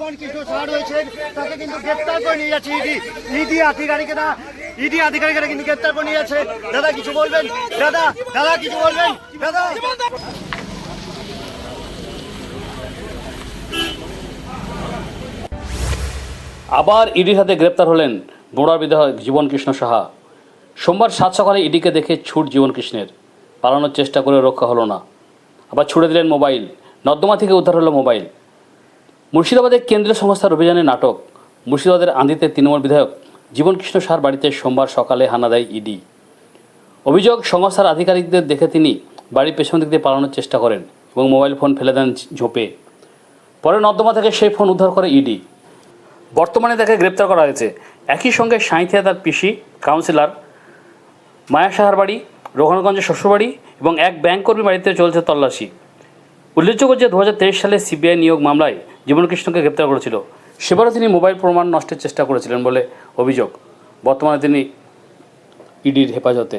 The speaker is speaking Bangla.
জীবন কৃষ্ণ সাহা রয়েছেন, তাকে কিন্তু গ্রেপ্তার করে নিয়ে যাচ্ছে ইডি। ইডি আধিকারিকেরা ইডি আধিকারিকেরা কিন্তু গ্রেপ্তার করে নিয়ে যাচ্ছে। দাদা, কিছু বলবেন? দাদা দাদা, কিছু বলবেন? দাদা! আবার ইডির হাতে গ্রেপ্তার হলেন বোড়ার বিধায়ক জীবন কৃষ্ণ সাহা। সোমবার সাত সকালে ইডিকে দেখে ছুট জীবন কৃষ্ণের পালানোর চেষ্টা করে রক্ষা হলো না। আবার ছুড়ে দিলেন মোবাইল। নর্দমা থেকে উদ্ধার হলো মোবাইল। মুর্শিদাবাদের কেন্দ্রীয় সংস্থার অভিযানে নাটক, মুর্শিদাবাদের আন্দিতে তৃণমূল বিধায়ক জীবন কৃষ্ণ সাহার বাড়িতে সোমবার সকালে হানা দেয় ইডি। অভিযোগ, সংস্থার আধিকারিকদের দেখে তিনি বাড়ির পেছন দিক দিয়ে পালানোর চেষ্টা করেন এবং মোবাইল ফোন ফেলে দেন ঝোপে। পরে নর্দমা থেকে সেই ফোন উদ্ধার করে ইডি। বর্তমানে তাকে গ্রেপ্তার করা হয়েছে। একই সঙ্গে সাঁইথিয়া তার পিসি, কাউন্সিলর, মায়া সাহার বাড়ি, রোহনগঞ্জের শ্বশুরবাড়ি এবং এক ব্যাংক কর্মী বাড়িতে চলছে তল্লাশি। উল্লেখযোগ্য যে দু হাজার তেইশ সালে সিবিআই নিয়োগ মামলায় জীবনকৃষ্ণকে গ্রেপ্তার করেছিল। সেবারও তিনি মোবাইল প্রমাণ নষ্টের চেষ্টা করেছিলেন বলে অভিযোগ। বর্তমানে তিনি ইডির হেফাজতে।